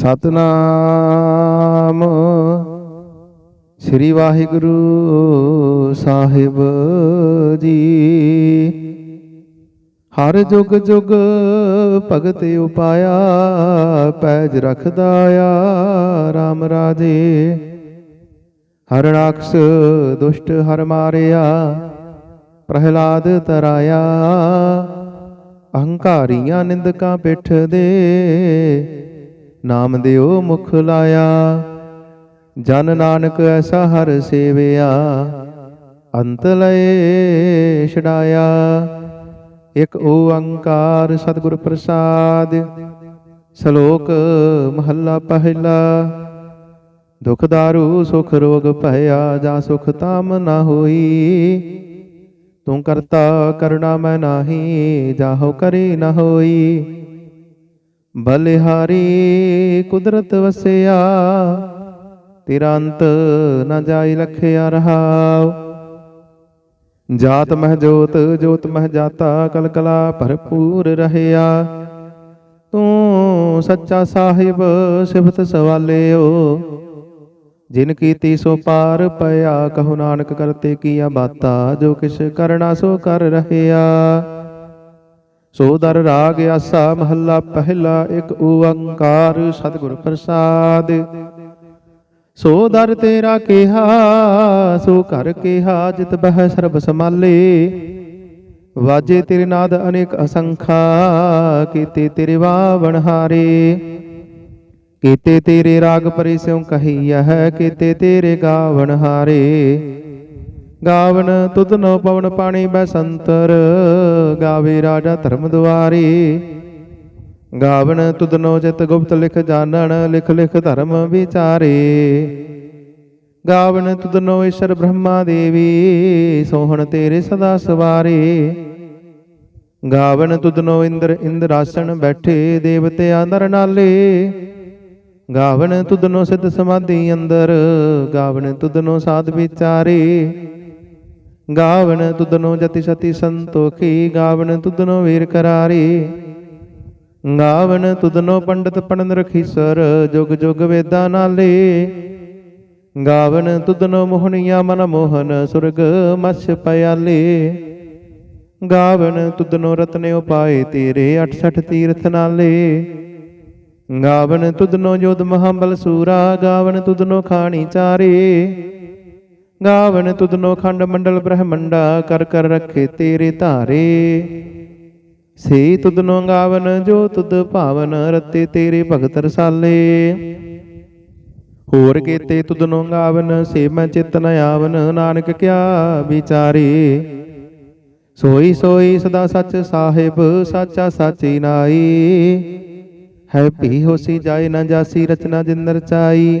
ਸਤਨਾਮ। ਸ੍ਰੀ ਵਾਹਿਗੁਰੂ ਸਾਹਿਬ ਜੀ। ਹਰ ਜੁਗ ਜੁਗ ਭਗਤ ਉਪਾਇਆ, ਪੈਜ ਰਖਦਾ ਆ RAM ਰਾਜੇ। ਹਰ ਰਾਖਸ ਦੁਸ਼ਟ ਹਰ ਮਾਰਿਆ, ਪ੍ਰਹਿਲਾਦ ਤਰਾਇਆ। ਅਹੰਕਾਰੀਆਂ ਨਿੰਦਕਾਂ ਪਿੱਠ ਦੇ ਨਾਮ ਦਿਓ ਮੁਖ ਲਾਇਆ। ਜਨ ਨਾਨਕ ਐਸਾ ਹਰ ਸੇਵਿਆ। ਅੰਤ ਲਏ ਛਡਾਇਆ। ਇਕ ਓੰਕਾਰ ਸਤਿਗੁਰ ਪ੍ਰਸਾਦ। ਸ਼ਲੋਕ ਮਹੱਲਾ ਪਹਿਲਾ। ਦੁਖ ਦਾਰੂ, ਸੁਖ ਰੋਗ ਭਇਆ, ਜਾ ਸੁਖ ਤਾਮ ਨਾ ਹੋਈ। ਤੂੰ ਕਰਤਾ ਕਰਣਾ ਮੈਂ ਨਾਹੀ ਜਾਹੋ ਕਰੇ ਨਾ ਹੋਈ। ਬਲਿਹਾਰੀ ਕੁਦਰਤ ਵਸਿਆ, ਤੇਰਾ ਅੰਤ ਨਾ ਜਾਈ ਲਖਿਆ ਰਹਾਉ। ਜਾਤ ਮਹਿ ਜੋਤ ਜੋਤ ਮਹਿ ਜਾਤਾ, ਕਲਕਲਾ ਭਰਪੂਰ ਰਹਿਆ। ਤੂੰ ਸੱਚਾ ਸਾਹਿਬ, ਸਿਫਤ ਸਵਾਲਿਓ। ਜਿਨ ਕੀਤੀ ਸੋ ਪਾਰ ਪਿਆ, ਕਹੋ ਨਾਨਕ ਕਰਤੇ ਕੀਆ ਬਾਤਾ। ਜੋ ਕਿਛ ਕਰਨਾ ਸੋ ਕਰ ਰਹਿਆ। ਸੋ ਦਰ ਰਾਗ ਆਸਾ ਮਹੱਲਾ ਪਹਿਲਾ ਇੱਕ ਓੰਕਾਰ ਸਤਿਗੁਰ ਪ੍ਰਸਾਦ। ਸੋ ਦਰ ਤੇਰਾ ਕਿਹਾ, ਸੋ ਘਰ ਕਿਹਾ, ਜਿਤ ਬਹਿ ਸਰਬ ਸਮਾਲੇ ਵਾਜੇ ਤੇਰੇ ਨਾਦ ਅਨੇਕ ਅਸੰਖਾ, ਕੀਤੇ ਤੇਰੇ ਵਾਵਣ ਹਾਰੇ। ਕੀਤੇ ਤੇਰੇ ਰਾਗ ਪਰੇ ਸਿਉ ਕਹੀਆ ਹੈ, ਕੀਤੇ ਤੇਰੇ ਗਾਵਣ ਹਾਰੇ। ਗਾਵਨ ਤੁਧ ਨੋ ਪਵਨ ਪਾਣੀ ਬਸੰਤਰ, ਗਾਵੇ ਰਾਜਾ ਧਰਮ ਦੁਆਰੀ। ਗਾਵਨ ਤੁਧ ਨੋ ਜਿਤ ਗੁਪਤ ਲਿਖ ਜਾਣਨ, ਲਿਖ ਲਿਖ ਧਰਮ ਵਿਚਾਰੇ। ਗਾਵਨ ਤੁਧ ਨੋ ਈਸ਼ਰ ਬ੍ਰਹਮਾ ਦੇਵੀ, ਸੋਹਣ ਤੇਰੇ ਸਦਾ ਸਵਾਰੇ। ਗਾਵਨ ਤੁਧ ਨੋ ਇੰਦਰ ਇੰਦਰਾਸਣ ਬੈਠੇ ਦੇਵਤੇ ਨਰ ਨਾਲੇ। ਗਾਵਨ ਤੁਧਨੋ ਸਿੱਧ ਸਮਾਧੀ ਅੰਦਰ, ਗਾਵਨ ਤੁਧਨੋ ਸਾਧ ਵਿਚਾਰੇ। ਗਾਵਨ ਤੁਧਨੋ ਜਤੀ ਸਤੀ ਸੰਤੋਖੀ ਗਾਵਨ ਤੁਧਨੋ ਵੀਰ ਕਰਾਰੀ। ਗਾਵਨ ਤੁਧਨੋ ਪੰਡਤ ਪੜਨ ਰਖੀਸਰ ਜੁਗ ਜੁਗ ਵੇਦਾਂ ਨਾਲੇ। ਗਾਵਨ ਤੁਧਨੋ ਮੋਹਣੀਆਂ ਮਨ ਮੋਹਨ, ਸੁਰਗ ਮਛ ਪਿਆਲੇ। ਗਾਵਨ ਤੁਧਨੋ ਰਤਨੇ ਉਪਾਏ ਤੇਰੇ 68 ਤੀਰਥ ਨਾਲੇ। ਗਾਵਨ ਤੁਧਨੋ ਜੋਦ ਮਹਾਬਲ ਸੂਰਾ ਗਾਵਨ ਤੁਧਨੋ ਖਾਣੀ ਚਾਰੇ। ਗਾਵਨ ਤੁਧਨੋ ਖੰਡ ਮੰਡਲ ਬ੍ਰਹਮੰਡਾ ਕਰ ਕਰ ਰੱਖੇ ਤੇਰੇ ਧਾਰੇ। ਸੇ ਤੁਧਨੋ ਗਾਵਨ, ਜੋ ਤੁਧ ਭਾਵਨ ਰਤੇ ਤੇਰੇ ਭਗਤ ਰਸਾਲੇ। ਹੋਰ ਕੀਤੇ ਤੁਧਨੋ ਗਾਵਨ, ਸੇ ਮੈਂ ਚਿਤ ਨ ਆਵਨ, ਨਾਨਕ ਕਿਆ ਵਿਚਾਰੇ। ਸੋਈ ਸੋਈ ਸਦਾ ਸੱਚ ਸਾਹਿਬ, ਸਾਚਾ ਸਾਚੀ ਨਾਈ। ਹੈ ਭੀ ਹੋਸੀ ਜਾਏ ਨਾ ਜਾਸੀ ਰਚਨਾ ਜਿੰਦਰ ਚਾਈ।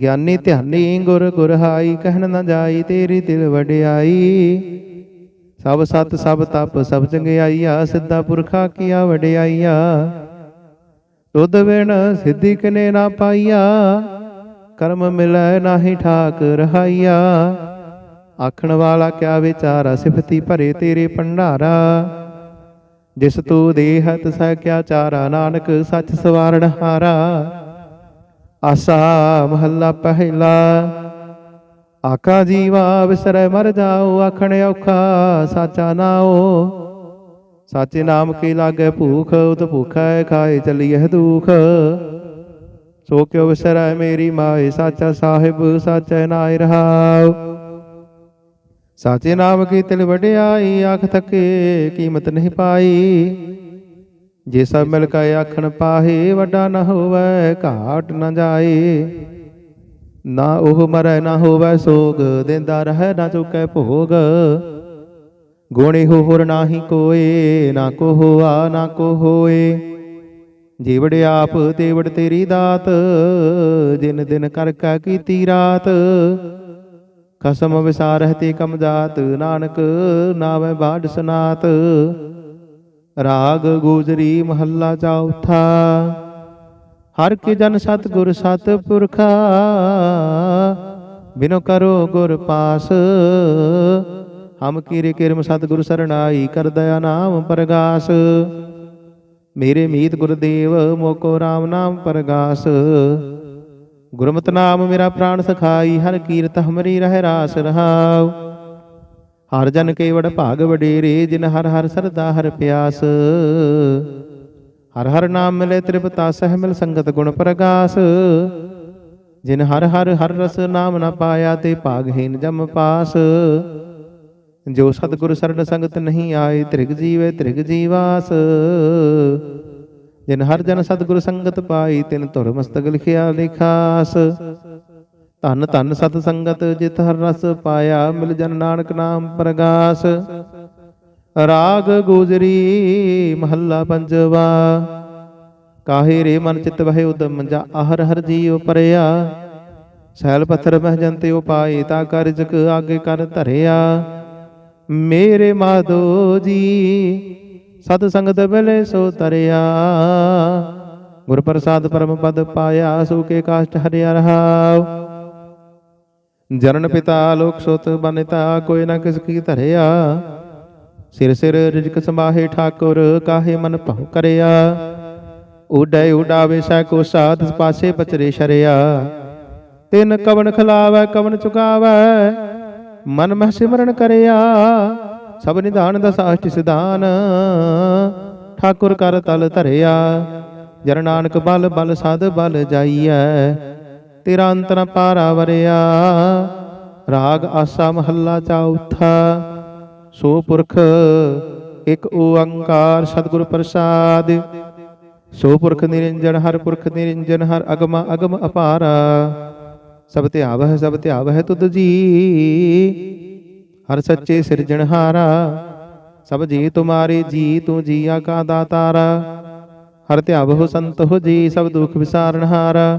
ਗਿਆਨੀ ਧਿਆਨੀ ਗੁਰ ਗੁਰ ਗੁਰਹਾਈ, ਕਹਿਣ ਨਾ ਜਾਈ ਤੇਰੀ ਦਿਲ ਵਡਿਆਈ। ਸਭ ਸਤ, ਸਭ ਤਪ, ਸਭ ਚੰਗਿਆਈਆ, ਸਿੱਧਾ ਪੁਰਖਾ ਕੀਆ ਵਡਿਆਈਆ। ਤੁਧ ਬਿਨ ਸਿੱਧੀ ਕਨੇ ਨਾ ਪਾਈਆ, ਕਰਮ ਮਿਲੈ ਨਾਹੀ ਠਾਕ ਰਹਾਈਆ। ਆਖਣ ਵਾਲਾ ਕਿਆ ਵਿਚਾਰਾ, ਸਿਫਤੀ ਭਰੇ ਤੇਰੇ ਭੰਡਾਰਾ। ਜਿਸ ਤੂੰ ਦੇਹਤ, ਸਹਿ ਕਿਆ ਚਾਰਾ, ਨਾਨਕ ਸੱਚ ਸਵਾਰਣ ਹਾਰਾ। ਆਸਾ ਮਹੱਲਾ ਪਹਿਲਾ ਆਕਾ ਜੀਵਾ ਵਿਸਰੈ ਮਰ ਜਾਓ ਆਖਣ ਔਖਾ ਸਾਚਾ ਨਾਓ ਸਾਚੇ ਨਾਮ ਕੀ ਲਾਗੇ ਭੂਖ ਉਤ ਭੁਖੈ ਖਾਏ ਚਲੀਐ ਦੁਖ ਸੋ ਕਿਉ ਵਿਸਰੈ ਮੇਰੀ ਮਾਏ ਸਾਚਾ ਸਾਹਿਬ ਸਾਚੈ ਨਾਇ ਰਹਾਉ ਸਾਚੇ ਨਾਮ ਕੀ ਤਿਲ ਵਡਿਆਈ ਆਖ ਥਕੇ ਕੀਮਤ ਨਹੀਂ ਪਾਈ ਜੇ ਸਭ ਮਿਲ ਕੇ ਆਖਣ ਪਾਹੇ, ਵੱਡਾ ਨਾ ਹੋਵੇ, ਘਾਟ ਨਾ ਜਾਏ। ਨਾ ਉਹ ਮਰੈ, ਨਾ ਹੋਵੇ ਸੋਗ, ਦਿੰਦਾ ਰਹਿ, ਨਾ ਚੁਕੈ ਭੋਗ। ਗੁਣੀ ਹੋ ਹੋਰ ਨਾਹੀ ਕੋਏ, ਨਾ ਕੋ ਹੋਆ, ਨਾ ਕੋ ਹੋਏ। ਜੀਵੜ ਆਪ, ਤੇਵੜ ਤੇਰੀ ਦਾਤ, ਜਿਨ ਦਿਨ ਕਰ ਕਾ ਕੀਤੀ ਰਾਤ। ਕਸਮ ਵਿਸਾਰਹਿ ਤੇ ਕਮ ਜਾਤ, ਨਾਨਕ ਨਾਵੇਂ ਬਾੜ ਸਨਾਤ। ਰਾਗ ਗੋਜਰੀ ਮਹੱਲਾ ਚੌਥਾ ਹਰ ਕੇ ਜਨ ਸਤ ਗੁਰ ਸਤ ਪੁਰਖਾ, ਬਿਨੋ ਕਰੋ ਗੁਰ ਪਾਸ। ਹਮ ਕੀਰੇ ਕਿਰਮ ਸਤ ਗੁਰ ਸਰਣਾਈ ਕਰ ਦਇਆ ਨਾਮ ਪ੍ਰਗਾਸ। ਮੇਰੇ ਮੀਤ ਗੁਰਦੇਵ ਮੋਕੋ RAM ਨਾਮ ਪ੍ਰਗਾਸ। ਗੁਰਮਤਿ ਨਾਮ ਮੇਰਾ ਪ੍ਰਾਣ ਸਖਾਈ, ਹਰ ਕੀਰਤ ਹਮਰੀ ਰਹਿ ਰਾਸ ਰਹਾਉ। ਹਰ ਜਨ ਕੇਵੜ ਭਾਗ ਵਡੇਰੇ, ਜਿਨ ਹਰ ਹਰ ਸਰਦਾ ਹਰ ਪਿਆਸ। ਹਰ ਹਰ ਨਾਮ ਮਿਲੇ ਤ੍ਰਿਪਤਾ, ਸਹਿ ਮਿਲ ਸੰਗਤ ਗੁਣ ਪ੍ਰਗਾਸ। ਜਿਨ ਹਰ ਹਰ ਹਰ ਰਸ ਨਾਮ ਨਾ ਪਾਇਆ, ਤੇ ਭਾਗਹੀਨ ਜਮ ਪਾਸ। ਜੋ ਸਤਿਗੁਰ ਸਰਣ ਸੰਗਤ ਨਹੀਂ ਆਏ, ਤ੍ਰਿਗ ਜੀਵੇ ਤ੍ਰਿਗ ਜੀਵਾਸ। ਜਿਨ ਹਰ ਜਨ ਸਤਿਗੁਰ ਸੰਗਤ ਪਾਈ ਤਿਨ ਧੁਰ ਮਸਤਕ ਲਿਖਿਆ ਲਿਖਾਸ। ਧਨ ਧਨ ਸਤ ਸੰਗਤ ਜਿਤ ਹਰ ਰਸ ਪਾਇਆ, ਮਿਲ ਜਨ ਨਾਨਕ ਨਾਮ ਪ੍ਰਗਾਸ। ਰਾਗ ਗੁਜਰੀ ਮਹੱਲਾ ਪੰਜਵਾ। ਕਾਹੇ ਰੇ ਮਨ ਚਿਤ ਵਹਿ ਉਦਮ, ਜਾ ਆਹਰ ਹਰ ਜੀਉ ਪਰਿਆ। ਸੈਲ ਪੱਥਰ ਮਹਿ ਜੰਤੇ ਉਪਾਏ ਤਾ ਕਰ ਆਗੇ ਕਰ ਧਰਿਆ। ਮੇਰੇ ਮਾਧੋ ਜੀ, ਸਤ ਸੰਗਤ ਮਿਲੇ ਸੋ ਤਰਿਆ। ਗੁਰ ਪ੍ਰਸਾਦ ਪਰਮ ਪਦ ਪਾਇਆ, ਸੋ ਕੇ ਕਾਸ਼ਟ ਹਰਿਆ ਰਹਾਉ। ਜਨਨ ਪਿਤਾ ਲੋਕ ਸੁਤ ਬਨਿਤਾ, ਕੋਈ ਨਾ ਕਿਸ ਕੀ ਧਰਿਆ। ਸਿਰ ਸਿਰ ਰਿਜਕ ਸੰਭਾਹੇ ਠਾਕੁਰ, ਕਾਹੇ ਮਨ ਭਉ ਕਰਿਆ। ਉਡੈ ਉਡਾਵੇ ਸੈ ਕੋ ਸਾਧ, ਪਾਸੇ ਪਚਰੇ ਸ਼ਰਿਆ। ਤਿਨ ਕਵਨ ਖਲਾਵੈ ਕਵਨ ਚੁਕਾਵੈ, ਮਨ ਮਹਿ ਸਿਮਰਨ ਕਰਿਆ। ਸਭ ਨਿਧਾਨ ਦਾ ਸਾਸ਼ਟ ਸਿਧਾਨ, ਠਾਕੁਰ ਕਰ ਤਲ ਧਰਿਆ। ਜਨ ਨਾਨਕ ਬਲ ਬਲ ਸਾਧ ਬਲ ਜਾਈਐ। ਤੇਰਾ ਅੰਤ ਪਾਰਾ ਵਰਿਆ। ਰਾਗ ਆਸਾ ਮਹੱਲਾ ਚੌਥਾ ਸੋ ਪੁਰਖ, ਇੱਕ ਓੰਕਾਰ ਸਤਿਗੁਰ ਪ੍ਰਸਾਦ। ਸੋ ਪੁਰਖ ਨਿਰੰਜਨ, ਹਰ ਪੁਰਖ ਨਿਰੰਜਨ, ਹਰ ਅਗਮ ਅਗਮ ਅਪਾਰਾ। ਸਭ ਧਿਆਵਹਿ ਸਭ ਧਿਆਵਹਿ ਤੁਧ ਜੀ। ਹਰ ਸੱਚੇ ਸਿਰਜਣਹਾਰਾ ਸਭ ਜੀ ਤੁਮਾਰੇ ਜੀ, ਤੂੰ ਜੀਆ ਕਾ ਦਾਤਾਰਾ। ਹਰ ਧਿਆਵਹੁ ਸੰਤ ਹੋ ਜੀ, ਸਭ ਦੁਖ ਵਿਸਾਰਣਹਾਰਾ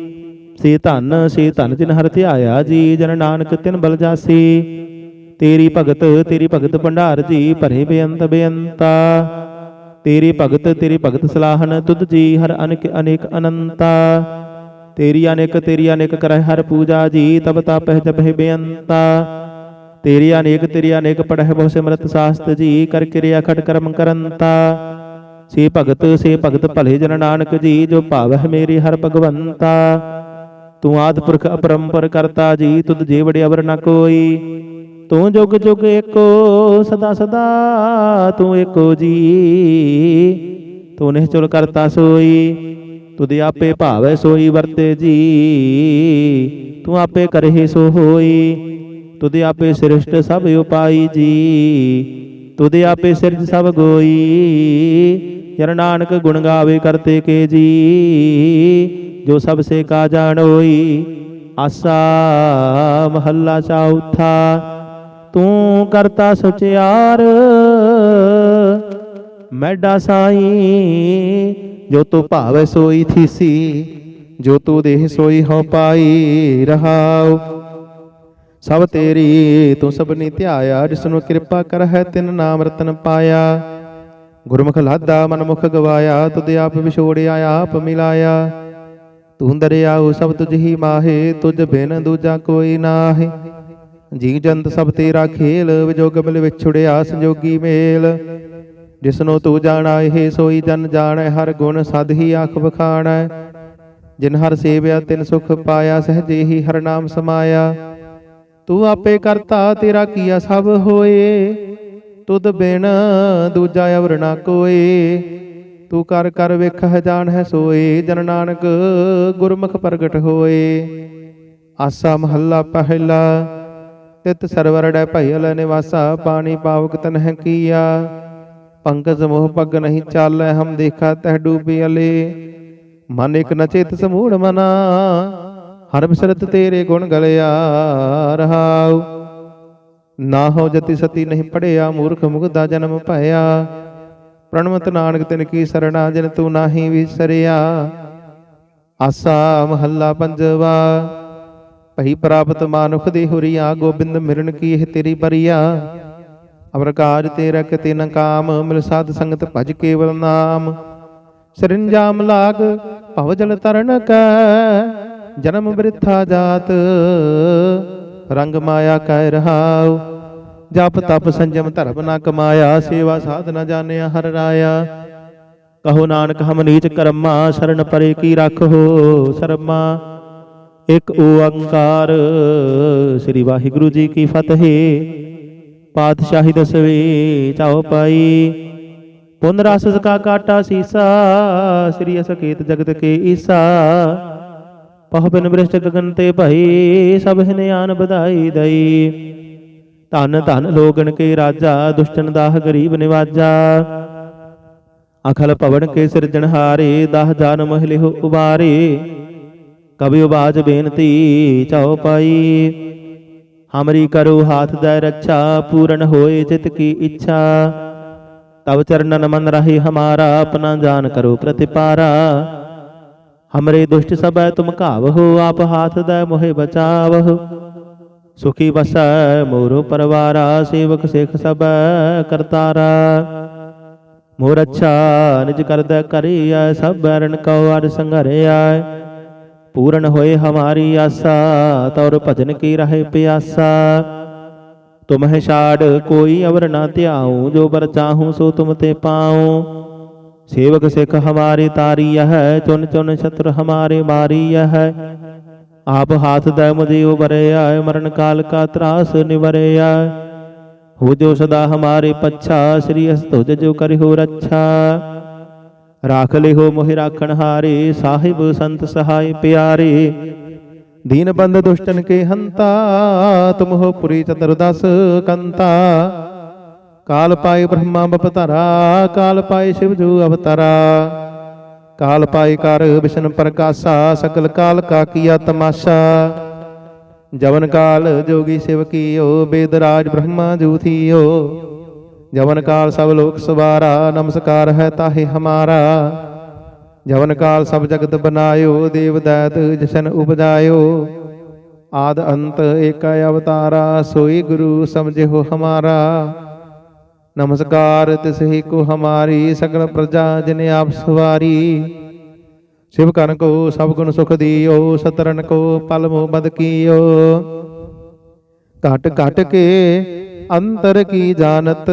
ਸੇ ਧਨ ਸੇ ਧਨ ਜਿਨ ਹਰ ਧਿਆਇਆ ਜੀ, ਜਨ ਨਾਨਕ ਤਿਨ ਬਲ ਜਾਸੀ। ਤੇਰੀ ਭਗਤ ਤੇਰੀ ਭਗਤ ਭੰਡਾਰ ਜੀ, ਭਰੇ ਬੇਅੰਤ ਬੇਅੰਤਾ। ਤੇਰੀ ਭਗਤ ਤੇਰੀ ਭਗਤ ਸਲਾਹਨ ਤੁਧ ਜੀ, ਹਰ ਅਨੇਕ ਅਨੇਕ ਅਨੰਤਾ। ਤੇਰੀ ਅਨੇਕ ਤੇਰੀ ਅਨੇਕ ਕਰਹਿ ਹਰ ਪੂਜਾ ਜੀ, ਤਬ ਤਾਪਹਿ ਜਪਹਿ ਬੇਅੰਤਾ। ਤੇਰੀ ਅਨੇਕ ਤੇਰੀ ਅਨੇਕ ਪੜਹਿ ਬਹੁ ਸਿਮਰਤ ਸਾਸਤ ਜੀ, ਕਰ ਕਿਰਿਆ ਖਟ ਕਰਮ ਕਰੰਤਾ। ਸੇ ਭਗਤ ਸੇ ਭਗਤ ਭਲੇ ਜਨ ਨਾਨਕ ਜੀ, ਜੋ ਭਾਵ ਹੈ ਮੇਰੀ ਹਰ ਭਗਵੰਤਾ। ਤੂੰ ਆਦ ਪੁਰਖ ਅਪਰੰਪਰ ਕਰਤਾ ਜੀ, ਤੁਧ ਜੇ ਅਵਰ ਨ ਕੋਈ। ਤੂੰ ਜੁਗ ਜੁਗ ਏਕੋ, ਸਦਾ ਸਦਾ ਤੂੰ ਏਕੋ ਜੀ। ਤੂੰ ਨਿਹਚੁਲ ਕਰਤਾ ਸੋਈ, ਤੁਧ ਆਪੇ ਭਾਵੈ ਸੋਈ ਵਰਤੇ ਜੀ। ਤੂੰ ਆਪੇ ਕਰਹਿ ਸੋ ਹੋਈ, ਤੁਧ ਆਪੇ ਸ੍ਰਿਸ਼ਟ ਸਭ ਉਪਾਈ ਜੀ। ਤੁਧ ਆਪੇ ਸਿਰਜ ਸਭ ਗੋਈ। ਜਨ ਨਾਨਕ ਗੁਣ ਗਾਵੇ ਕਰਤੇ ਕੇ ਜੀ। ਜੋ ਸਭ ਸੇ ਕਾ ਜਾਣੋਈ ਆਸਾ ਮਹੱਲਾ ਚੌਥਾ ਤੂੰ ਕਰਤਾ ਸੁਚਿਆਰ ਮੈਡਾ ਸਾਈ। ਜੋ ਤੂੰ ਭਾਵੈ ਸੋਈ ਥੀਸੀ, ਜੋ ਤੂੰ ਦੇਹ ਸੋਈ ਹੋ ਪਾਈ ਰਹਾਉ। ਸਭ ਤੇਰੀ ਤੂੰ ਸਭਨੀ ਧਿਆਇਆ ਜਿਸ ਨੂੰ ਕਿਰਪਾ ਕਰ ਹੈ ਤਿਨ ਨਾਮ ਰਤਨ ਪਾਇਆ। ਗੁਰਮੁਖ ਲਾਦਾ ਮਨਮੁਖ ਗਵਾਇਆ, ਤੁਧ ਆਪ ਵਿਛੋੜਿਆ, ਆਪ ਮਿਲਾਇਆ। ਤੂੰ ਦਰਿਆਉ ਸਭ ਤੁਝ ਹੀ ਮਾਹੇ, ਤੁਝ ਬਿਨ ਦੂਜਾ ਕੋਈ ਨਾਹੀ। ਜੀ ਜੰਤ ਸਭ ਤੇਰਾ ਖੇਲ ਵਿਜੋਗ ਮਿਲ ਵਿਛੜਿਆ ਸੰਜੋਗੀ ਮੇਲ। ਜਿਸਨੂੰ ਤੂੰ ਜਾਣਾ, ਇਹ ਸੋਈ ਜਨ ਜਾਣੈ, ਹਰ ਗੁਣ ਸਦ ਹੀ ਆਖ ਬਖਾਣੈ ਜਿਨ ਹਰ ਸੇਵਿਆ ਤਿਨ ਸੁਖ ਪਾਇਆ, ਸਹਜੇ ਹੀ ਹਰ ਨਾਮ ਸਮਾਇਆ। ਤੂੰ ਆਪੇ ਕਰਤਾ ਤੇਰਾ ਕੀਆ ਸਭ ਹੋਏ। ਤੁਧ ਬਿਨ ਦੂਜਾ ਅਵਰ ਨਾ ਕੋਏ। ਤੂੰ ਕਰ ਕਰ ਵੇਖਹ ਜਾਣ ਹੈ ਸੋਏ। ਜਨ ਨਾਨਕ ਗੁਰਮੁਖ ਪ੍ਰਗਟ ਹੋਏ। ਆਸਾ ਮਹੱਲਾ ਪਹਿਲਾ। ਤਿਤ ਸਰਵਰੜੈ ਭਇਲ ਨਿਵਾਸਾ। ਪਾਣੀ ਪਾਵਕ ਤਨਹਿ ਕੀਆ। ਪੰਕਜ ਮੋਹ ਪੱਗ ਨਹੀਂ ਚਾਲੈ। ਹਮ ਦੇਖਾ ਤਹਿ ਡੂਬੀ ਅਲੇ। ਮਨ ਇਕ ਨਚੇਤ ਸਮੂੜ ਮਨਾ। ਹਰ ਬਿਸਰਤ ਤੇਰੇ ਗੁਣ ਗਲਿਆ ਰਹਾਉ। ਨਾ ਹੋ ਜਤੀ ਸਤੀ ਨਹੀਂ ਪੜਿਆ, ਮੂਰਖ ਮੁਗਦਾ ਜਨਮ ਭਇਆ। ਪ੍ਰਣਮਤ ਨਾਨਕ ਤਿਨ ਕੀ ਸਰਣਾ, ਜਿਨ ਤੂੰ ਨਾਹੀ ਵਿਸਰਿਆ। ਆਸਾ ਮਹੱਲਾ ਪੰਜਵਾ, ਭਈ ਪ੍ਰਾਪਤ ਮਾਨੁਖ ਦੀ ਹੁਰੀਆ, ਗੋਬਿੰਦ ਮਿਰਨ ਕੀ ਇਹ ਤੇਰੀ ਬਰੀਆ। ਅਵਰ ਕਾਜ ਤੇਰਾ ਕਿਤੇ ਨ ਕਾਮ, ਮਿਲ ਸਾਧ ਸੰਗਤ ਭਜ ਕੇਵਲ ਨਾਮ। ਸਰਿੰਜਾਮ ਲਾਗ, ਭਵ ਜਲ ਤਰਨ ਕੈ ਜਨਮ ਬ੍ਰਿਥਾ ਜਾਤ, ਰੰਗ ਮਾਇਆ ਕਹਿ ਰਹਾਉ। ਜਪ ਤਪ ਸੰਜਮ ਧਰਮ ਨਾ ਕਮਾਇਆ, ਸੇਵਾ ਸਾਧ ਨਾ ਜਾਣਿਆ ਹਰ ਰਾਇਆ। ਕਹੋ ਨਾਨਕ, ਹਮ ਨੀਚ ਕਰਮਾ, ਸ਼ਰਨ ਪਰੇ ਕੀ ਰੱਖੋ ਸ਼ਰਮਾ। ਇੱਕ ਓੰਕਾਰ ਸ੍ਰੀ ਵਾਹਿਗੁਰੂ ਜੀ ਕੀ ਫਤਿਹ। ਪਾਤਸ਼ਾਹੀ ਦਸਵੇਂ, ਚਾਉ ਪਾਈ। ਪੁਨ ਰਸ ਕਾ ਕਾਟਾ ਸੀਸਾ, ਸ੍ਰੀ ਅਸਕੇਤ ਜਗਤ ਕੇ ਈਸਾ। ਪਹ ਬਿਨ ਬ੍ਰਿਸ਼ਟ ਗਗਨ ਤੇ ਭਈ, ਸਭ ਹਿਨਿਆਨ ਵਧਾਈ ਦਈ। ਧਨ ਧਨ ਲੋਗਣ ਕੇ ਰਾਜਾ, ਦੁਸ਼ਟਨ ਦਾਹ ਗਰੀਬ ਨਿਵਾਜਾ। ਅਖਲ ਭਵਨ ਕੇ ਸਿਰਜਣਹਾਰੇ ਦਾਹ ਜਾਨ ਮਹਿਲਿਹੁ ਉਬਾਰੇ। ਕਬਿ ਉਬਾਜ ਬੇਨਤੀ ਚਾਉ ਪਾਈ। ਹਮਰੀ ਕਰੋ ਹਾਥ ਦੈ ਰੱਛਾ, ਪੂਰਨ ਹੋਏ ਚਿਤ ਕੀ ਇੱਛਾ। ਤਬ ਚਰਨਨ ਮਨ ਰਹੀ ਹਮਾਰਾ, ਆਪਣਾ ਜਾਨ ਕਰੋ ਪ੍ਰਤਿਪਾਰਾ। ਹਮਰੇ ਦੁਸ਼ਟ ਸਭੈ ਤੁਮ ਘਾਵਹੁ ਆਪ ਹਾਥ ਦੈ ਮੋਹਿ ਬਚਾਵਹੁ ਸੁਖੀ ਵਸੈ ਮੋਰੋ ਪਰਵਾਰਾ ਸੇਵਕ ਸਿਖ ਸਭੈ ਕਰਤਾਰਾ ਮੋਰ ਅੱਛਾ ਨਿਜ ਕਰਦਾ ਕਰਿਆ ਸਭ ਬਰਨ ਕਉ ਅਰ ਸੰਘਰਿਆ ਪੂਰਨ ਹੋਏ ਹਮਾਰੀ ਆਸਾ ਤੌਰ ਭਜਨ ਕੀ ਰਹੇ ਪਿਆਸਾ ਤੁਮਹਿ ਛਾੜ ਕੋਈ ਅਵਰ ਨਾ ਧਿਆਉ ਜੋ ਬਰ ਚਾਹੂੰ ਸੋ ਤੁਮ ਤੇ ਪਾਉ ਸੇਵਕ ਸਿੱਖ ਹਮਾਰੇ ਤਾਰੀ ਹੈ ਚੁਨ ਚੁਨ ਛਤਰ ਹਮਾਰੇ ਮਾਰੀ ਹੈ। ਆਪ ਹਾਥ ਦੈ ਮੁਝੇ ਉਬਰਿਆ ਮਰਨ ਕਾਲ ਕਾ ਤਰਾਸ ਨਿਵਰਿਆ ਹੋ ਜੋ ਸਦਾ ਹਮਾਰੇ ਪੱਛਾ, ਸ੍ਰੀ ਅਸ ਤੁਜ ਜੋ ਕਰਿਓ ਰੱਛਾ। ਰਾਖ ਲਿਓ ਮੋਹਿ ਰਾਖਣ ਹਾਰੇ, ਸਾਹਿਬ ਸੰਤ ਸਹਾਈ ਪਿਆਰੇ। ਦੀਨ ਬੰਦ ਦੁਸ਼ਟਨ ਕੇ ਹੰਤਾ ਤੁਮ ਹੋ ਪੁਰੀ ਚਤੁਰ ਕੰਤਾ। ਕਾਲ ਪਾਏ ਬ੍ਰਹਮਾ ਬਪਤਰਾ ਕਾਲ ਪਾਏ ਸ਼ਿਵ ਜੂ ਅਵਤਾਰਾ। ਕਾਲ ਪਾਏ ਕਰ ਵਿਸ਼ਨ ਪ੍ਰਕਾਸ਼ਾ ਸਕਲ ਕਾਲ ਕਾ ਕੀਆ ਤਮਾਸ਼ਾ। ਜਵਨ ਕਾਲ ਜੋਗੀ ਸਿਵ ਕੀਓ, ਬੇਦ ਰਾਜ ਬ੍ਰਹਮਾ ਜੂ ਥੀਓ। ਜਵਨ ਕਾਲ ਸਭ ਲੋਕ ਸਵਾਰਾ, ਨਮਸਕਾਰ ਹੈ ਤਾਹੇ ਹਮਾਰਾ। ਜਵਨ ਕਾਲ ਸਭ ਜਗਤ ਬਨਾਇਓ, ਦੇਵ ਦੈਤ ਜਸ਼ਨ ਉਪਜਾਇਓ। ਆਦ ਅੰਤ ਏਕ ਅਵਤਾਰਾ, ਸੋਈ ਗੁਰੂ ਸਮਝਿਓ ਹਮਾਰਾ। ਨਮਸਕਾਰ ਤਿਸ ਹੀ ਕੋ ਹਮਾਰੀ ਸਗਲ ਪ੍ਰਜਾ ਜਿਨੇ ਆਪ ਸਵਾਰੀ। ਸ਼ਿਵ ਕਰਨ ਕੋ ਸਭ ਗੁਣ ਸੁਖ ਦੀਓ, ਸਤਰਨ ਕੋ ਪਲ ਮੋ ਬਦ ਕੀਓ। ਘਟ ਘਟ ਕੇ ਅੰਤਰ ਕੀ ਜਾਣਤ,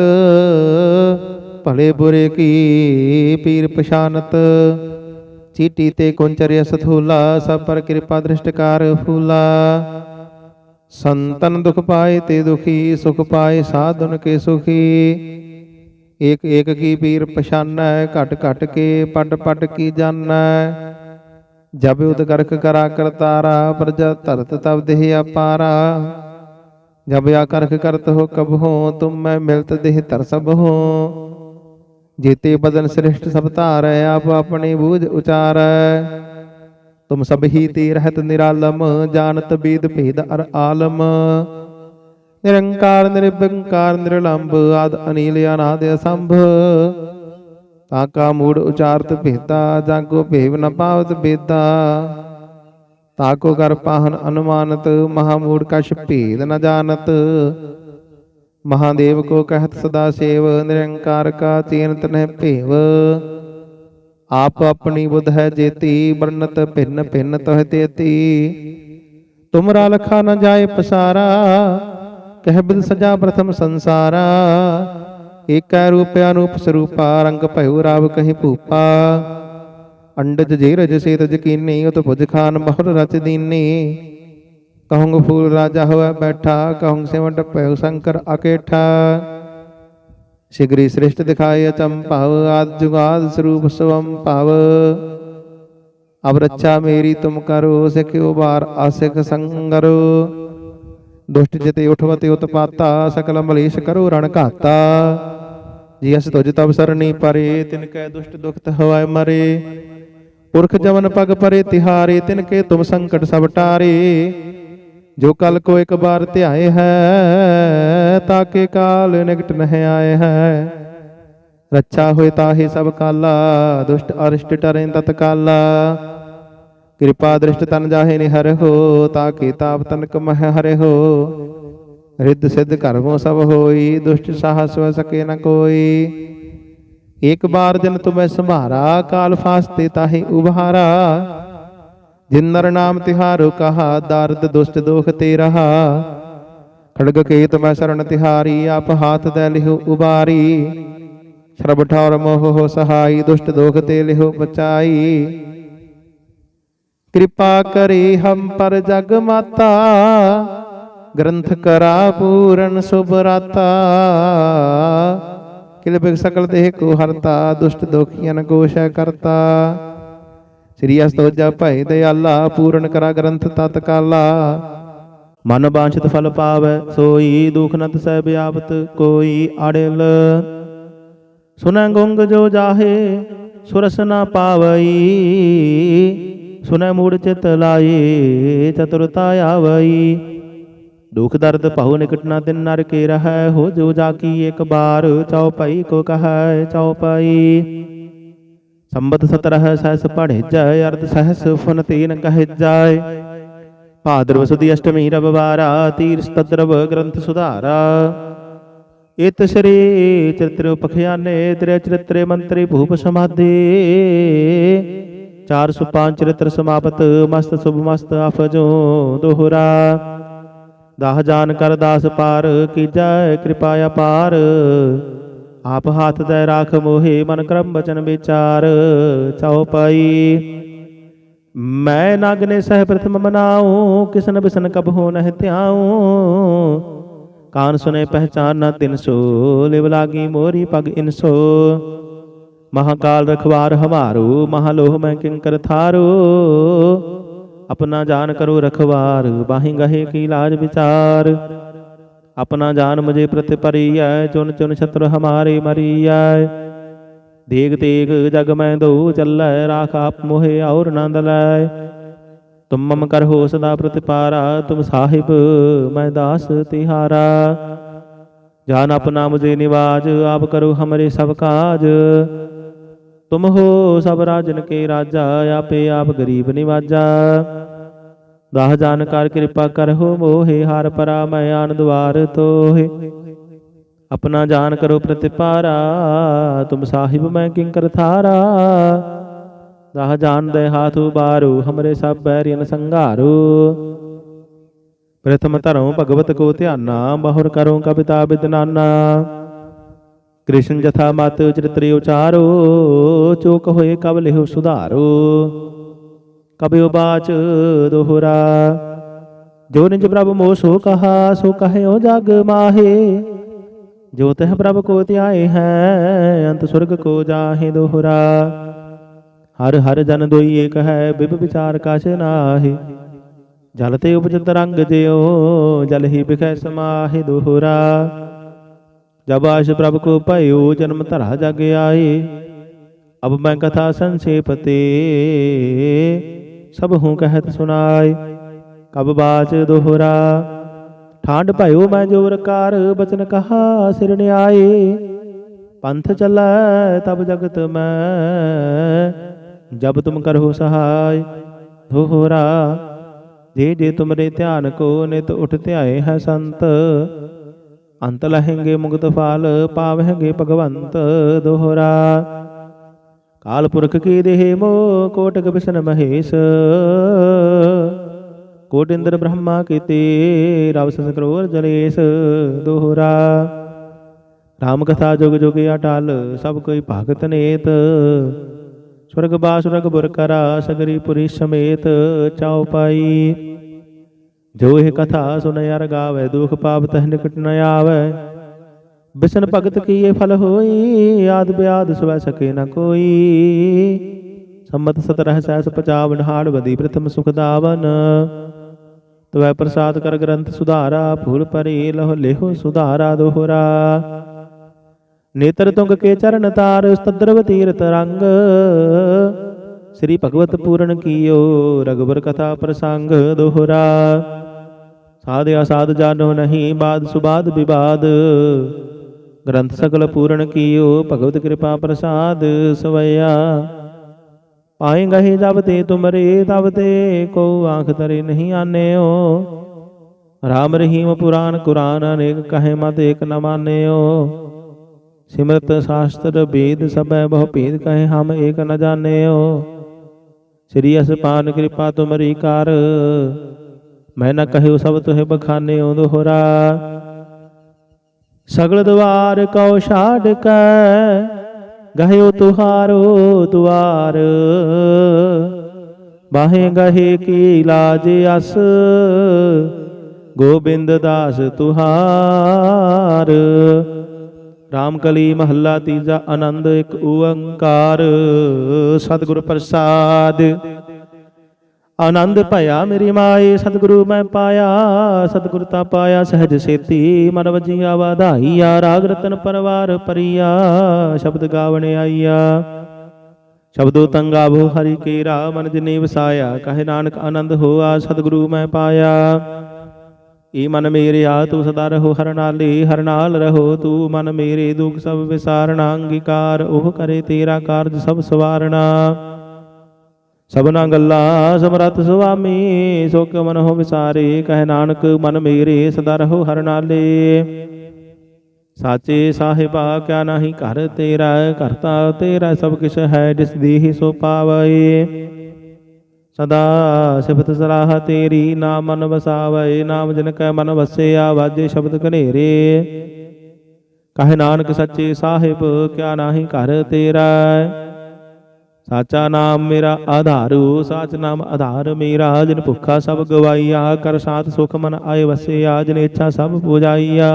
ਭਲੇ ਬੁਰੇ ਕੀ ਪੀਰ ਪਛਾਨਤ। ਚੀਟੀ ਤੇ ਕੁੰਚਰਿਆ ਸਥੂਲਾ, ਸਭ ਪਰ ਕਿਰਪਾ ਦ੍ਰਿਸ਼ਟਕਾਰ ਫੂਲਾ। ਸੰਤਨ ਦੁਖ ਪਾਏ ਤੇ ਦੁਖੀ, ਸੁਖ ਪਾਏ ਸਾਧਨ ਕੇ ਸੁਖੀ। ਏਕ ਏਕ ਕੀ ਪੀਰ ਪਛਾਨੈ, ਘਟ ਘਟ ਕੇ ਪਟ ਪਟ ਕੀ ਜਾਣੈ ਜਬ ਉਦ ਕਰਖ ਕਰਾ ਕਰਤਾਰਾ, ਪ੍ਰਜਾ ਧਰਤ ਤਬ ਦੇਹ ਅਪਾਰਾ। ਜਬ ਆ ਕਰਤ ਹੋ ਕਬ ਹੋ, ਤੁਮ ਮੈਂ ਮਿਲਤ ਦੇਹ ਧਰ ਸਭ ਹੋ। ਜੀਤੇ ਬਦਨ ਸ੍ਰਿਸ਼ਟ ਸਭ ਧਾਰੈ, ਆਪ ਆਪਣੀ ਬੂਝ ਉਚਾਰੈ। ਤੁਮ ਸਭ ਹੀ ਤੇ ਰਹਿਤ ਨਿਰਾਲਮ ਜਾਣਤ ਬੀਦ ਭੇਦ ਅਰ ਆਲਮ। ਨਿਰੰਕਾਰ ਨਿਰਭੰਕਾਰ ਨਿਰਲੰਭ ਆਦ ਅਨੀਲ ਅਨਾਦ ਅਸੰਭ। ਤਾਕਾ ਮੂੜ ਉਚਾਰਤ ਭੇਦਾ ਜਾਗੋ ਭੇਵ ਨ ਪਾਵਤ ਬੇਦਾ। ਤਾਕੋ ਕਰ ਪਾਹਨ ਅਨੁਮਾਨਤ ਮਹਾ ਮੂੜ ਕਛ ਭੇਦ ਨ ਜਾਣਤ। ਮਹਾਦੇਵ ਕੋ ਕਹਿਤ ਸਦਾ ਸੇਵ ਨਿਰੰਕਾਰ ਕਾ ਚੇਨਤ ਨਹਿ ਭੇਵ। ਆਪ ਆਪਣੀ ਬੁੱਧ ਹੈ ਜੇਤੀ ਬਰਨਤ ਭਿੰਨ ਭਿੰਨ ਤੋਹਿ ਤੇਤੀ। ਤੁਮਰਾ ਲਖਾ ਨ ਜਾਏ ਪਸਾਰਾ ਕਹਿ ਬਿਦ ਸਜਾ ਪ੍ਰਥਮ ਸੰਸਾਰਾ। ਏਕੈ ਰੂਪ ਅਨੂਪ ਸਰੂਪਾ ਰੰਗ ਭਇਓ ਰਾਵ ਕਹੀ ਭੂਪਾ। ਅੰਡਜ ਜੇ ਰਜ ਸੇਤ ਜਕੀਨੀ ਉਤ ਭੁਜ ਖਾਨ ਬਹੁਰ ਰਚ ਦੀਨੀ। ਕਹੂੰਗ ਫੂਲ ਰਾਜਾ ਹੋਵੇ ਬੈਠਾ ਕਹੂੰਗ ਸਿਮਟ ਭਇਓ ਸ਼ੰਕਰ ਅਕੇਠਾ। ਸਿਗਰੀ ਸ੍ਰਿਸ਼ਟ ਦਿਖਾਏ ਅਚੰਭਵ ਆਦ ਜੁਗਾਦ ਸਰੂਪ ਸਵੰ ਭਵ ਅਬ ਰੱਛਾ ਮੇਰੀ ਤੁਮ ਕਰੋ ਸਿਖਿਓ ਬਾਰ ਆਸਿਕ ਸੰਗਰੋ ਦੁਸ਼ਟ ਜਿਤੇ ਉਠਵਤੇ ਉਤਪਾਤਾ ਸਕਲ ਮਲੇਸ਼ ਕਰੋ ਰਣ ਘਾਤਾ ਜੀ ਅਸ ਤੁਜ ਤਬ ਸਰਣੀ ਪਰੇ ਤਿਨ ਕੈ ਦੁਸ਼ਟ ਦੁਖਤ ਹਵਾਇ ਮਰੇ ਪੁਰਖ ਜਵਨ ਪਗ ਪਰੇ ਤਿਹਾਰੇ ਤਿਨ ਕੇ ਤੁਮ ਸੰਕਟ ਸਭ ਟਾਰੇ ਜੋ ਕਲ ਕੋ ਇੱਕ ਬਾਰ ਧਿਆਏ ਹੈ ਤਾਕੇ ਕਾਲ ਨਿਕਟ ਨਹਿ ਆਏ ਹੈ। ਰੱਛਾ ਹੋਏ ਤਾਹੇ ਸਭ ਕਾਲਾ, ਦੁਸ਼ਟ ਅਰਿਸ਼ਟ ਟਰੇ ਤਤਕਾਲਾ। ਕਿਰਪਾ ਦ੍ਰਿਸ਼ਟ ਤਨ ਜਾਹੇ ਨਿਹਰ ਹੋ ਤਾਕੇ ਤਾਪ ਤਨਕ ਮਹ ਹਰੇ ਹੋ। ਰਿੱਧ ਸਿੱਧ ਕਰਮੋ ਸਭ ਹੋਈ, ਦੁਸ਼ਟ ਸਾਹਸ ਵ ਸਕੇ ਨ ਕੋਈ। ਇੱਕ ਬਾਰ ਜਨ ਤੁਮੈ ਸੰਭਾਰਾ, ਕਾਲ ਫਾਸਤੇ ਤਾਹੇ ਉਭਾਰਾ। ਜਿਨ ਨਰ ਨਾਮ ਤਿਹਾਰੋ ਕਹਾ, ਦਰਦ ਦੁਸ਼ਟ ਦੋਖ ਤੇ ਰਹਾ ਖੜਗ ਕੇਤ ਮੈਂ ਸਰਣ ਤਿਹਾਰੀ, ਆਪ ਹਾਥ ਦੇ ਲਿਹੁ ਉਬਾਰੀ। ਸਰਬ ਠੌਰ ਮੋਹ ਹੋ ਸਹਾਈ, ਦੁਸ਼ਟ ਦੋਖ ਤੇ ਲਿਹੁ ਬਚਾਈ ਕਿਰਪਾ ਕਰੇ ਹਮ ਪਰ ਜਗ ਮਾਤਾ, ਗ੍ਰੰਥ ਕਰਾ ਪੂਰਨ ਸੁਭਰਾਤਾ ਕਿਲ ਬਿਗ ਸਕਲ ਦੇਹ ਕੋ ਹਰਤਾ, ਦੁਸ਼ਟ ਦੋਖੀਆਂ ਕੋ ਸ਼ੈ ਕਰਤਾ। ਸ੍ਰੀ ਅਸਤੋਜਾ ਭੈ ਦਇਆਲਾ ਪੂਰਨ ਕਰਾ ਗ੍ਰੰਥ ਤਤ ਮਨ ਬਾਂਛਿਤ ਫਲ ਪਾਵੈ, ਸੋਈ ਦੁਖ ਨਤ ਸਹਿ ਬਿਆਪਤ ਕੋਈ ਅੜਿਲ। ਸੁਨੈ ਗੁੰਗ ਜੋ ਜਾਹੇ, ਸੁਰਸ ਨਾ ਪਾਵਈ। ਸੁਨੈ ਮੂੜ ਚਿਤ ਲਾਏ ਚਤੁਰਤਾ ਆਵਈ। ਦੁਖ ਦਰਦ ਭਉ ਨਿਕਟ ਨਾ ਤਿਨ ਨਰ ਕੇ ਰਹੈ, ਹੋ ਜੋ ਜਾ ਕੀ ਇੱਕ ਬਾਰ ਚਉਪਈ ਕੋ ਕਹੈ ਚਉਪਈ ਸੰਬਤ ਸਤਰਹ ਸਹਸ ਪੜ੍ਹੇ ਜੈ ਅਰਧ ਸਹਸ ਫਨ ਤੀਨ ਕਹਿ ਜਾਏ ਭਾਦਰਵ ਸੁਦੀ ਅਸ਼ਟਮੀ ਰਵਵਾਰਾ, ਤੀਰ ਸਤਦਰਵ ਗ੍ਰੰਥ ਸੁਧਾਰਾ। ਇਤ ਸ੍ਰੀ ਚਰਿਤ੍ਰ ਪਖਿਆਨੇ ਤ੍ਰਿ ਚਰਿਤ੍ਰੇ ਮੰਤਰੀ ਭੂਪ ਸਮਾਧੇ। 405 ਚਰਿਤ੍ਰ ਸਮਾਪਤ, ਮਸਤ ਸੁਭ ਮਸਤ ਅਫਜੋ ਦੋਹਰਾ। ਦਾਹ ਜਾਨ ਕਰ ਦਾਸ ਪਾਰ, ਕੀਜੈ ਕਿਰਪਾ ਅਪਾਰ ਆਪ ਹੱਥ ਦੇ ਰਾਖ ਮੋਹੇ ਮਨ ਕਰਮ ਬਚਨ ਵਿਚਾਰ ਚਉਪਈ ਮੈਂ ਨਗਨੇ ਸਹਿ ਪ੍ਰਥਮ ਮਨਾਉ, ਕਿਸਨ ਬਿਸਨ ਕਬ ਹੋ ਨਹਿ ਧਿਆਉ। ਕਾਨ ਸੁਨੇ ਪਹਿਚਾਨ ਨਾ ਤਿਨ ਸੋ, ਲਿਵ ਲਾਗੀ ਮੋਰੀ ਪਗ ਇਨਸੋ ਮਹਾਕਾਲ ਰਖਵਾਰ ਹਮਾਰੋ ਮਹਾਲੋਹ ਮੈਂ ਕਿੰਕਰ ਥਾਰੂ। ਆਪਣਾ ਜਾਨ ਕਰੋ ਰਖਵਾਰ, ਬਾਹੀ ਗਹੇ ਕੀ ਲਾਜ ਵਿਚਾਰ। ਆਪਣਾ ਜਾਨ ਮੁਝੇ ਪ੍ਰਤਿ ਪਰੀਐ ਚੁਨ ਚੁਨ ਛਤਰ ਹਮਾਰੇ ਮਰੀਐ। ਦੇਗ ਤੇਗ ਜਗ ਮੈਂ ਦੋ ਚੱਲੈ, ਰਾਖ ਆਪ ਮੋਹਿ ਔਰ ਨੰਦ ਲੈ ਤੁਮ ਮਮ ਕਰਹੁ ਸਦਾ ਪ੍ਰਤਿਪਾਰਾ, ਤੁਮ ਸਾਹਿਬ ਮੈਂ ਦਾਸ ਤਿਹਾਰਾ। ਜਾਨ ਆਪਣਾ ਮੁਝੇ ਨਿਵਾਜ, ਆਪ ਕਰੋ ਹਮਰੇ ਸਭ ਕਾਜ। ਤੁਮ ਹੋ ਸਭ ਰਾਜਨ ਕੇ ਰਾਜਾ, ਆਪੇ ਆਪ ਗਰੀਬ ਨਿਵਾਜਾ। ਦਾਹ ਜਾਨ ਕਰ ਕਿਰਪਾ ਕਰਹੁ, ਮੋਹਿ ਹਰ ਪਰਾ ਮੈਂ ਆਨ ਤੋਹਿ। ਆਪਣਾ ਜਾਨ ਕਰੋ ਪ੍ਰਤਿਪਾਰਾ, ਤੁਮ ਸਾਹਿਬ ਮੈਂ ਕਿੰਕਰ ਥਾਰਾ। ਦਾਹ ਜਾਨ ਦੇ ਹਾਥ ਉਬਾਰੂ, ਹਮਰੇ ਸਭ ਬੈਰੀਨ ਸੰਘਾਰੂ। ਪ੍ਰਥਮ ਧਰਮ ਭਗਵਤ ਕੋ ਧਿਆਨਾ ਬਹੁਰ ਕਰੋ ਕਵਿਤਾ ਬਿਦਨਾਨਾ ਕ੍ਰਿਸ਼ਨ ਜਥਾ ਮਤ ਚਰਿਤ੍ਰਿ ਉਚਾਰੋ, ਚੋਕ ਹੋਏ ਕਬ ਲਿਹੁ ਸੁਧਾਰੋ। ਕਬਿ ਬਾਚ ਦੋਹਰਾ ਜੋ ਨਿਜ ਪ੍ਰਭ ਮੋਹ ਸੋ ਕਹਾ ਸੋ ਕਹਿਓ ਜਗ ਮਾਹੇ ਜੋ ਤਹ ਪ੍ਰਭ ਕੋ ਧਿਆਏ ਹੈ ਅੰਤ ਸੁਰਗ ਕੋ ਜਾਹੇ ਦੋਹਰਾ ਹਰ ਹਰ ਜਨ ਦੋਈ ਏਕ ਹੈ ਬਿਬ ਵਿਚਾਰ ਕਛ ਨਾਹੀ ਜਲ ਤੇ ਉਪਜਤ ਰੰਗ ਜਿਉ ਜਲ ਹੀ ਬਿਖੈ ਸਮਾਹਿ ਦੋਹਰਾ ਜਬ ਆਸ਼ ਪ੍ਰਭ ਕੋ ਭਇਓ ਜਨਮ ਧਰਾ ਜਗ ਆਏ ਅਬ ਮੈਂ ਕਥਾ ਸੰਖੇਪ ਤੇ ਸਭ ਹੂੰ ਕਹਿਤ ਸੁਨਾਏ ਕਬ ਬਾਚ ਦੋਹਰਾ? ਠਾਂਡ ਭਇਓ ਮੈਂ ਜੋਰ ਕਾਰ, ਬਚਨ ਕਹਾ ਸਿਰ ਨਿਆਏ। ਪੰਥ ਚੱਲੈ ਤਬ ਜਗਤ ਮੈਂ, ਜਬ ਤੁਮ ਕਰੋ ਸਹਾਇ ਦੋਹਰਾ, ਜੇ ਜੇ ਤੁਮਰੇ ਧਿਆਨ ਕੋ ਨਿਤ ਉਠ ਧਿਆਏ ਹੈ ਸੰਤ, ਅੰਤ ਲਹਿੰਗੇ ਮੁਕਤ ਫਾਲ ਪਾਵਹਿਗੇ ਭਗਵੰਤ। ਦੋਹਰਾ ਕਾਲ ਪੁਰਖ ਕੀ ਦੇਹ ਮੋ ਕੋਟਕ ਬਿਸ਼ਨ ਮਹੇਸ਼। ਕੋਟ ਇੰਦਰ ਬ੍ਰਹਮਾ ਕੀਤੇ, ਰਵ ਸੰਕਰੋਰ ਜਲੇਸ਼ ਦੋਹਰਾ। ਰਾਮ ਕਥਾ ਜੁਗ ਜੁਗ ਅਟਲ, ਸਭ ਕੋਈ ਭਗਤ ਨੇਤ। ਸਵਰਗ ਬਾਸੁਰਗ ਬੁਰ ਕਰਾ, ਸਗਰੀ ਪੁਰੀ ਸਮੇਤ ਚਾਉ ਪਾਈ। ਜੋ ਇਹ ਕਥਾ ਸੁਨ ਅਰ ਗਾਵੇ, ਦੁਖ ਪਾਪ ਤਹ ਨਿਕਟ ਨ ਆਵੇ। ਬਿਸ਼ਨ ਭਗਤ ਕੀਏ ਫਲ ਹੋਈ? ਆਦ ਬਿਆਦ ਸਵੈ ਸਕੇ ਨ ਕੋਈ। ਸੰਮਤ ਸਤਰਹ ਸੈਸ ਪਚਾਵਨ ਹਾੜ ਬਦੀ ਪ੍ਰਥਮ ਸੁਖ ਦਾਵਨ। ਤਵੈ ਪ੍ਰਸਾਦ ਕਰ ਗ੍ਰੰਥ ਸੁਧਾਰਾ, ਫੂਲ ਪਰੇ ਲਹੁ ਲੇਹੁ ਸੁਧਾਰਾ ਦੋਹਰਾ। ਨੇਤਰ ਤੁੰਗ ਕੇ ਚਰਨ ਤਾਰ ਸਤਦਰਵ ਤੀਰਤ ਰੰਗ। ਸ੍ਰੀ ਭਗਵਤ ਪੂਰਨ ਕੀਓ ਰਗਵਰ ਕਥਾ ਪ੍ਰਸੰਗ ਦੋਹਰਾ। ਸਾਧ ਅਸਾਧ ਜਾਣੋ ਨਹੀਂ, ਬਾਦ ਸੁਬਾਦ ਵਿਵਾਦ। ਗ੍ਰੰਥ ਸਗਲ ਪੂਰਨ ਕੀਓ, ਭਗਵਤ ਕਿਰਪਾ ਪ੍ਰਸਾਦ ਸਵਈਆ ਪਾਏਗਾ ਹੀ ਜਬ ਤੇ ਤੁਮਰੇ ਤਬ ਤੇ ਕੋ ਆਂਖ ਤਰੇ ਨਹੀਂ ਆਨਿਓ। ਰਾਮ ਰਹੀਮ ਪੁਰਾਨ ਕੁਰਾਨ ਅਨੇਕ ਕਹੇ ਮਤ ਏਕ ਨ ਮਾਨਿਓ। ਸਿਮਰਤ ਸ਼ਾਸਤਰ ਵੇਦ ਸਭੈ ਬਹੁ ਭੇਦ ਕਹੇ ਹਮ ਏਕ ਨ ਜਾਣਿਓ। ਸ੍ਰੀ ਅਸਪਾਨ ਕਿਰਪਾ ਤੁਮਰੀ ਕਰ, ਮੈਂ ਨ ਕਹਿਓ ਸਭ ਤੁਹੇ ਬਖਾਨਿਓ ਦੋਹਰਾ। ਸਗਲ ਦਵਾਰ ਕਉ ਛਾੜ ਕੈ, ਗਹਿਓ ਤੁਹਾਰੋ ਦੁਆਰ। ਬਾਹੇ ਗਹੇ ਕੀ ਲਾਜ ਅਸ, ਗੋਬਿੰਦ ਦਾਸ ਤੁਹਾਰ। ਰਾਮਕਲੀ ਮਹੱਲਾ ਤੀਜਾ ਆਨੰਦ ਇੱਕ ਓੰਕਾਰ। ਸਤਿਗੁਰ ਪ੍ਰਸਾਦ ਆਨੰਦ ਭਇਆ ਮੇਰੀ ਮਾਏ, ਸਤਿਗੁਰੂ ਮੈਂ ਪਾਇਆ, ਸਤਿਗੁਰ ਤਾਂ ਪਾਇਆ, ਸਹਿਜ ਸੇਤੀ ਮਨ ਵਜੀਆ, ਵਾਧਾਈਆ, ਰਾਗ ਰਤਨ ਪਰਵਾਰ ਪਰੀਆ ਸ਼ਬਦ ਗਾਵਣ ਆਈਆ। ਸ਼ਬਦੋ ਤੰਗਾ ਤੰਗਾਵੋ ਹਰੀ ਕੇਰਾ ਮਨ ਜਿਨੇ ਵਸਾਇਆ, ਕਹੇ ਨਾਨਕ ਆਨੰਦ ਹੋਆ, ਸਤਿਗੁਰੂ ਮੈਂ ਪਾਇਆ। ਏ ਮਨ ਮੇਰੇ ਆ, ਤੂੰ ਸਦਾ ਰਹੋ ਹਰ ਨਾਲੇ, ਹਰ ਨਾਲ ਰਹੋ ਤੂੰ, ਮਨ ਮੇਰੇ ਦੁਖ ਸਭ ਵਿਸਾਰਣਾ ਅੰਗੀਕਾਰ ਉਹ ਕਰੇ ਤੇਰਾ ਕਾਰਜ ਸਭ ਸਵਾਰਣਾ ਸਭਨਾ ਗੱਲਾਂ ਸਮਰੱਥ ਸੁਆਮੀ ਸੋ ਕਿ ਮਨ ਹੋ ਵਿਸਾਰੇ, ਕਹਿ ਨਾਨਕ ਮਨ ਮੇਰੇ ਸਦਾ ਰਹੋ ਹਰ ਨਾਲੇ। ਸਾਚੇ ਸਾਹਿਬਾ, ਕਿਆ ਨਹੀਂ ਘਰ ਤੇਰਾ ਕਰਤਾ ਤੇਰਾ ਸਭ ਕਿਛ ਹੈ, ਜਿਸ ਦੇਹ ਸੋ ਪਾਵਏ ਸਦਾ ਸਿਫਤ ਸਲਾਹ ਤੇਰੀ, ਨਾਮ ਮਨ ਵਸਾਵੈ, ਨਾਮ ਜਿਨ ਕੈ ਮਨ ਵਸਿਆ, ਵਾਜੇ ਸ਼ਬਦ ਘਨੇਰੇ। ਕਹੇ ਨਾਨਕ ਸੱਚੇ ਸਾਹਿਬ, ਕਿਆ ਨਾਹੀ ਘਰ ਤੇਰਾ। ਸਾਚਾ ਨਾਮ ਮੇਰਾ ਆਧਾਰੂ, ਸਾਚ ਨਾਮ ਆਧਾਰ ਮੇਰਾ। ਜਿਨ ਭੁੱਖਾ ਸਭ ਗਵਾਈਆ, ਕਰ ਸਾਥ ਸੁਖ ਮਨ ਆਏ ਵਸਿਆ, ਜਿਨ ਇੱਛਾ ਸਭ ਪੁਜਾਈਆ।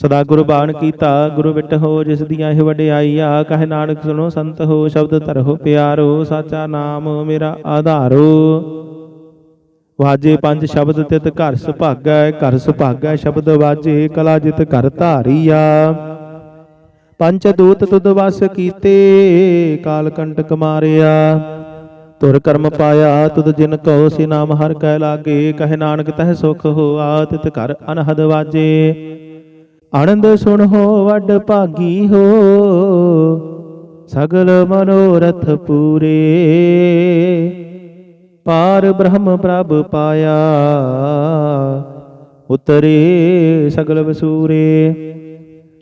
ਸਦਾ ਗੁਰਬਾਣ ਕੀਤਾ, ਗੁਰੂ ਬਿਟ ਹੋ ਜਿਸ ਦੀਆਂ ਇਹ ਵਡਿਆਈਆ। ਕਹੇ ਨਾਨਕ ਸੁਣੋ ਸੰਤ ਹੋ, ਸ਼ਬਦ ਧਰੋ ਪਿਆਰੋ, ਸਾਚਾ ਨਾਮ ਮੇਰਾ ਆਧਾਰੋ। ਵਾਜੇ ਪੰਜ ਸ਼ਬਦ ਤਿਤ ਘਰ ਸੁਭਾਗੈ ਘਰ ਸੁਭਾਗੈ ਸ਼ਬਦ ਵਾਜੇ, ਕਲਾ ਜਿਤ ਘਰ ਧਾਰੀਆ। ਪੰਚ ਦੂਤ ਤੁਧ ਵਸ ਕੀਤੇ, ਕਾਲ ਕੰਟਕ ਮਾਰਿਆ। ਤੁਰ ਕਰਮ ਪਾਇਆ ਤੁਧ ਜਿਨ ਕਉ ਸੇ ਨਾਮ ਹਰ ਕਹਿ ਲਾਗੇ, ਕਹੇ ਨਾਨਕ ਤਹਿ ਸੁਖ ਹੋਆ ਤਿਤ ਘਰ ਅਨਹਦ ਵਾਜੇ। ਆਨੰਦ ਸੁਣ ਹੋ ਵੱਡ ਭਾਗੀ ਹੋ, ਸਗਲ ਮਨੋਰਥ ਪੂਰੇ। ਪਾਰ ਬ੍ਰਹਮ ਪ੍ਰਭ ਪਾਇਆ, ਉਤਰੇ ਸਗਲ ਵਸੂਰੇ।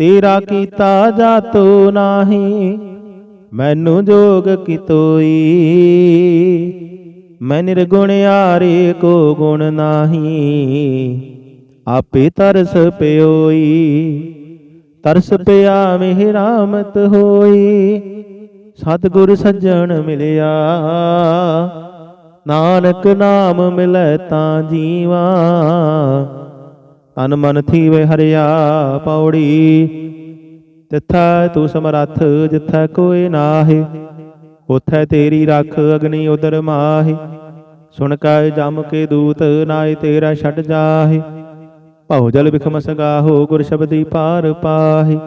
ਤੇਰਾ ਕੀਤਾ ਜਾਤੋ ਨਾਹੀ, ਮੈਨੂੰ ਜੋਗ ਕੀ ਤੋਈ ਮੈਂ ਨਿਰਗੁਣ ਆਰੇ ਕੋ ਗੁਣ ਨਾਹੀ, ਆਪੇ ਤਰਸ ਪਿਓਈ। ਤਰਸ ਪਿਆ ਮਿਹ ਰਾਮਤ ਹੋਈ, ਸਤਿਗੁਰ ਸੱਜਣ ਮਿਲਿਆ। ਨਾਨਕ ਨਾਮ ਮਿਲੈ ਤਾਂ ਜੀਵਾ ਅਨਮਨ ਮਨ ਥੀਵੇ ਹਰਿਆ ਪੌੜੀ। ਤਿੱਥੈ ਤੂੰ ਸਮਰੱਥ, ਜਿੱਥੈ ਕੋਈ ਨਾਹੀ, ਉਥੈ ਤੇਰੀ ਰੱਖ ਅਗਨੀ ਉਦਰ ਮਾਹੀ। ਸੁਣ ਕੈ ਜਮ ਕੇ ਦੂਤ ਨਾਏ ਤੇਰਾ ਛੱਡ ਜਾਹੇ। ਭਉ ਜਲ ਬਿਖਮ ਸਗਾਹੋ, ਗੁਰ ਸ਼ਬਦੀ ਪਾਰ ਪਾਹੀ।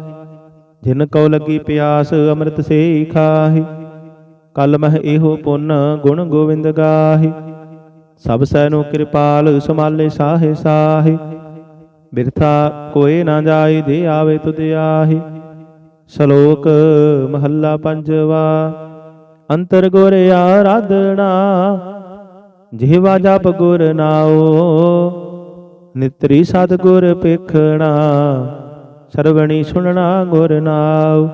ਜਿਨ ਕਉ ਲੱਗੀ ਪਿਆਸ, ਅੰਮ੍ਰਿਤ ਸੇ ਖਾਹੀ। ਕਲ ਮਹ ਇਹੋ ਪੁੰਨ, ਗੁਣ ਗੋਵਿੰਦ ਗਾਹੀ। ਸਭ ਸੈ ਨੂੰ ਕਿਰਪਾਲ ਸੁਮਾਲੇ ਸਾਹੇ ਸਾਹੇ। ਬਿਰਥਾ ਕੋਏ ਨਾ ਜਾਏ ਦੇ ਆਵੇ ਤੁਧ ਆਹੀ। ਸ਼ਲੋਕ ਮਹੱਲਾ ਪੰਜਵਾ, ਅੰਤਰ ਗੁਰ ਆਰਾਧਨਾ ਜਿਹਵਾ ਜਪ ਗੁਰ ਨਾਓ ਨਿਤਰੀ ਸਤਿਗੁਰ ਪੇਖਣਾ ਸਰਵਣੀ ਸੁਣਨਾ ਗੁਰ ਨਾਉ।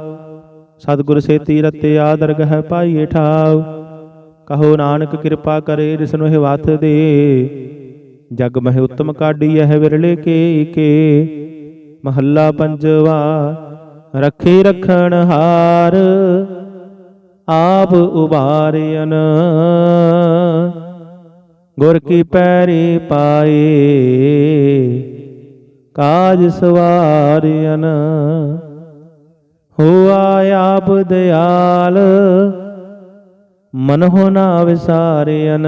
ਸਤਿਗੁਰ ਸੇਤੀ ਰਤੇ ਆਦਰਗ ਹੈ ਪਾਈਏ ਠਾਉ। ਕਹੋ ਨਾਨਕ ਕਿਰਪਾ ਕਰੇ ਜਿਸਨੂੰ ਇਹ ਵਤ ਦੇ। ਜਗ ਮਹਿ ਉਤਮ ਕਾਢੀ ਇਹ ਵਿਰਲੇ ਕੇ ਕੇ। ਮਹੱਲਾ ਪੰਜਵਾ, ਰੱਖੇ ਰਖਣ ਹਾਰ, ਆਪ ਉਬਾਰਿਆਨ ਗੁਰ ਕੀ ਪੈਰੀ ਪਾਏ, ਕਾਜ ਸਵਾਰਿਆਨ ਹੋਆ ਆਪ ਦਿਆਲ ਮਨ ਹੋ ਨਾ ਵਿਸਾਰਿਅਨ।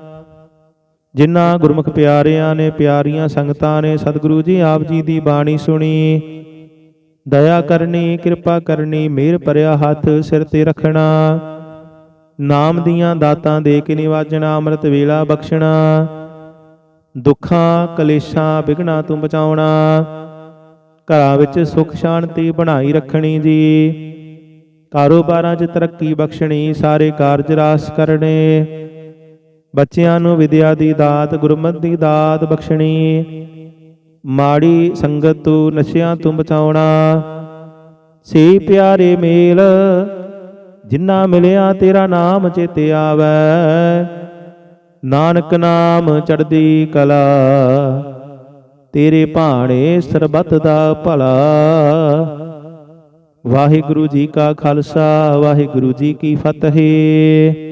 ਜਿਨ੍ਹਾਂ ਗੁਰਮੁਖ ਪਿਆਰਿਆਂ ਨੇ ਪਿਆਰੀਆਂ ਸੰਗਤਾਂ ਨੇ ਸਤਿਗੁਰੂ ਜੀ ਆਪ ਜੀ ਦੀ ਬਾਣੀ ਸੁਣੀ। ਦਇਆ ਕਰਨੀ, ਕਿਰਪਾ ਕਰਨੀ, ਮਿਹਰ ਭਰਿਆ ਹੱਥ ਸਿਰ ਤੇ ਰੱਖਣਾ। ਨਾਮ ਦੀਆਂ ਦਾਤਾਂ ਦੇ ਕੇ ਨਿਵਾਜਣਾ, ਅੰਮ੍ਰਿਤ ਵੇਲਾ ਬਖਸ਼ਣਾ। ਦੁੱਖਾਂ, ਕਲੇਸ਼ਾਂ ਵਿਘਨਾਂ ਤੋਂ ਬਚਾਉਣਾ। ਘਰਾਂ ਵਿੱਚ ਸੁਖ ਸ਼ਾਂਤੀ ਬਣਾਈ ਰੱਖਣੀ ਜੀ। ਕਾਰੋਬਾਰਾਂ 'ਚ ਤਰੱਕੀ ਬਖਸ਼ਣੀ, ਸਾਰੇ ਕਾਰਜ ਰਾਸ ਕਰਨੇ। ਬੱਚਿਆਂ ਨੂੰ ਵਿਦਿਆ ਦੀ ਦਾਤ, ਗੁਰਮਤਿ ਦੀ ਦਾਤ ਬਖਸ਼ਣੀ। ਮਾੜੀ ਸੰਗਤ ਤੋਂ ਨਸ਼ਿਆਂ ਤੋਂ ਬਚਾਉਣਾ। ਸੇ ਪਿਆਰੇ ਮੇਲ, ਜਿੰਨਾ ਮਿਲਿਆ ਤੇਰਾ ਨਾਮ ਚੇਤੇ ਆਵੈ। ਨਾਨਕ ਨਾਮ ਚੜਦੀ ਕਲਾ, ਤੇਰੇ ਭਾਣੇ ਸਰਬਤ ਦਾ ਭਲਾ। ਵਾਹਿਗੁਰੂ ਜੀ ਕਾ ਖਾਲਸਾ, ਵਾਹਿਗੁਰੂ ਜੀ ਕੀ ਫਤਿਹ।